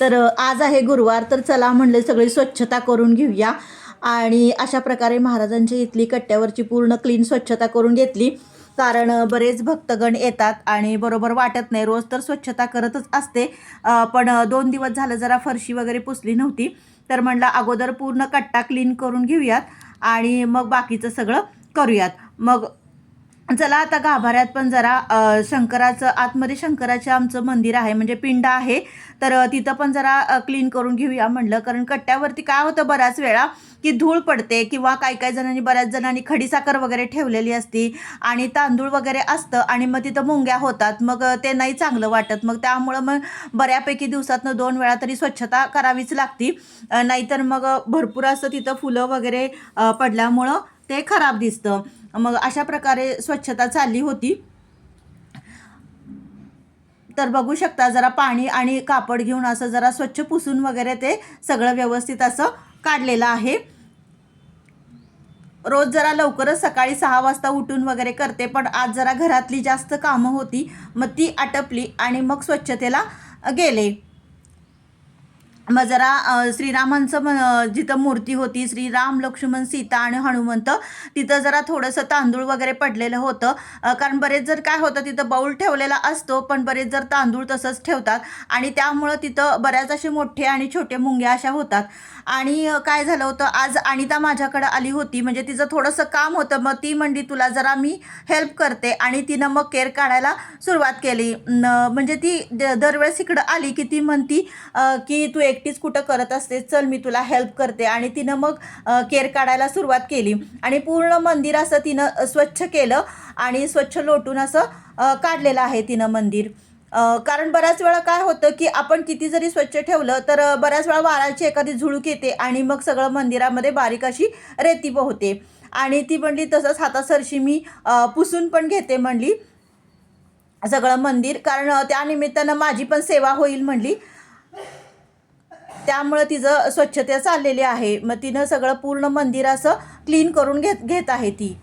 तर आज आहे गुरुवार तर चला म्हणले सगळी स्वच्छता करून घेऊया. आणि अशा प्रकारे महाराजांच्या इथली कट्ट्यावरची पूर्ण क्लीन स्वच्छता करून घेतली. कारण बरेच भक्तगण येतात आणि बरोबर वाटत नाही. रोज तर स्वच्छता करतच असते. पण दोन दिवस झालं जरा फरशी वगैरे पुसली नव्हती. तर म्हणलं अगोदर पूर्ण कट्टा क्लीन करून घेऊयात आणि मग बाकीचं सगळं करूयात. मग चला आता गाभाऱ्यात पण जरा शंकराचं आतमध्ये शंकराचं आमचं मंदिर आहे म्हणजे पिंड आहे. तर तिथं पण जरा क्लीन करून घेऊया म्हणलं. कारण कट्ट्यावरती काय होतं बऱ्याच वेळा की धूळ पडते किंवा काही काही जणांनी बऱ्याच जणांनी खडीसाखर वगैरे ठेवलेली असती आणि तांदूळ वगैरे असतं आणि मग तिथं मुंग्या होतात. मग ते नाही चांगलं वाटत. मग त्यामुळं मग बऱ्यापैकी दिवसातनं दोन वेळा तरी स्वच्छता करावीच लागती. नाहीतर मग भरपूर असं तिथं फुलं वगैरे पडल्यामुळं ते खराब दिसतं. मग अशा प्रकारे स्वच्छता चालली होती. तर बघू शकता जरा पाणी आणि कापड घेऊन असं जरा स्वच्छ पुसून वगैरे ते सगळं व्यवस्थित असं काढलेलं आहे. रोज जरा लवकरच सकाळी सहा वाजता उठून वगैरे करते पण आज जरा घरातली जास्त कामं होती मग ती आटपली आणि मग स्वच्छतेला गेले. मग जरा श्रीरामांचं म- जिथं मूर्ती होती श्रीराम लक्ष्मण सीता आणि हनुमंत तिथं जरा थोडंसं तांदूळ वगैरे पडलेलं होतं. कारण बरेच जर काय होतं तिथं बाऊल ठेवलेला असतो पण बरेच जर तांदूळ तसंच ठेवतात. आणि त्यामुळं तिथं बऱ्याच असे मोठे आणि छोटे मुंग्या अशा होतात. आणि काय झालं होतं आज अनिता माझ्याकडं आली होती. म्हणजे तिचं थोडंसं काम होतं. मग ती म्हणली तुला जरा मी हेल्प करते. आणि तिनं मग केअर काढायला सुरुवात केली. न- म्हणजे ती द- दरवेळेस इकडं आली की ती म्हणती की तू एकटीच कुठं करत असते चल मी तुला हेल्प करते. आणि तिनं मग केर काढायला सुरुवात केली. आणि पूर्ण मंदिर असं तिनं स्वच्छ केलं आणि स्वच्छ लोटून असं काढलेलं आहे तिनं मंदिर. कारण बऱ्याच वेळा काय होतं की आपण किती जरी स्वच्छ ठेवलं तर बऱ्याच वेळा वाराची एखादी झुळूक येते आणि मग सगळं मंदिरामध्ये बारीक अशी रेती होते आणि ती म्हणली तसंच हातासरशी मी पुसून पण घेते म्हणली. सगळं मंदिर. कारण त्यानिमित्तानं माझी पण सेवा होईल म्हणली. त्यामुळं तिचं स्वच्छता चाललेली आहे. मग तिनं सगळं पूर्ण मंदिर असं क्लीन करून घेत घेत आहे ती.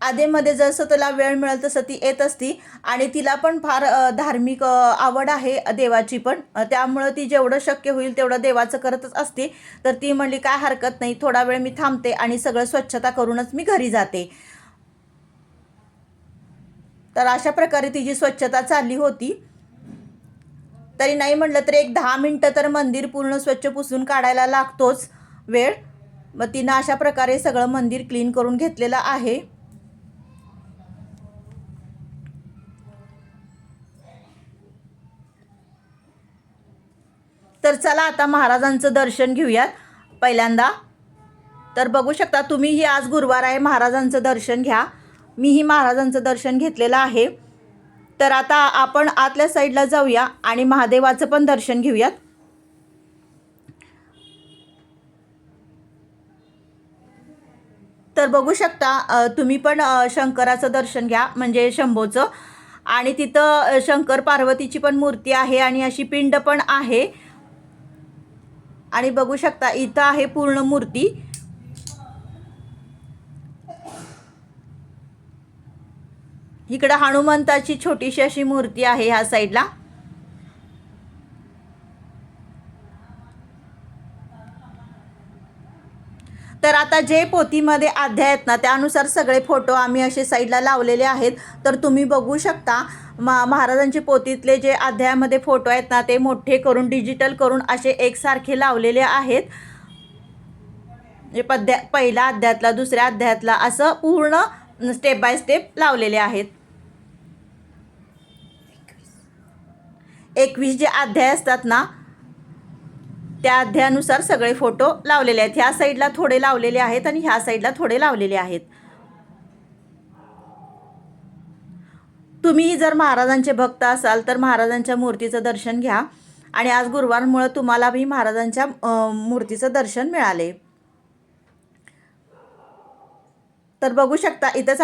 आधेमध्ये जसं तिला वेळ मिळेल तसं ती येत असती. आणि तिला पण फार धार्मिक आवड आहे देवाची पण. त्यामुळं ती जेवढं शक्य होईल तेवढं देवाचं करतच असते. तर ती म्हणली काय हरकत नाही थोडा वेळ मी थांबते आणि सगळं स्वच्छता करूनच मी घरी जाते. तर अशा प्रकारे तिची स्वच्छता चालली होती तरी नाही म्हटलं तर एक दहा मिनटं तर मंदिर पूर्ण स्वच्छ पुसून काढायला लागतोच वेळ. मग तिनं अशा प्रकारे सगळं मंदिर क्लीन करून घेतलेलं आहे. तर चला आता महाराजांचं दर्शन घेऊयात पहिल्यांदा. तर बघू शकता तुम्ही ही आज गुरुवार आहे महाराजांचं दर्शन घ्या. मीही महाराजांचं दर्शन घेतलेलं आहे. तर आता आपण आतल्या साईडला जाऊया आणि महादेवाचं पण दर्शन घेऊयात. तर बघू शकता तुम्ही पण शंकराचं दर्शन घ्या म्हणजे शंभोचं. आणि तिथं शंकर पार्वतीची पण मूर्ती आहे आणि अशी पिंड पण आहे. आणि बघू शकता इथं आहे पूर्ण मूर्ती. इकडं हनुमंताची छोटीशी अशी मूर्ती आहे ह्या साईडला. तर आता जे पोथीमध्ये अध्याय आहेत ना त्यानुसार सगळे फोटो आम्ही असे साईडला लावलेले आहेत. तर तुम्ही बघू शकता मा महाराजांचे पोथीतले जे अध्यायामध्ये फोटो आहेत ना ते मोठे करून डिजिटल करून असे एकसारखे लावलेले आहेत. म्हणजे पद्या पहिल्या अध्यायातला दुसऱ्या अध्यायातला असं पूर्ण स्टेप बाय स्टेप लावलेले आहेत. एकवीस जे अध्याय असतात ना त्या अध्यायानुसार सगळे फोटो लावलेले आहेत. ह्या साईडला थोडे लावलेले आहेत आणि ह्या साईडला थोडे लावलेले आहेत. तुम्ही जर महाराजांचे भक्त असाल तर महाराजांच्या मूर्तीचं दर्शन घ्या. आणि आज गुरुवारमुळं तुम्हालाही महाराजांच्या मूर्तीचं दर्शन मिळाले. तर बघू शकता इथंच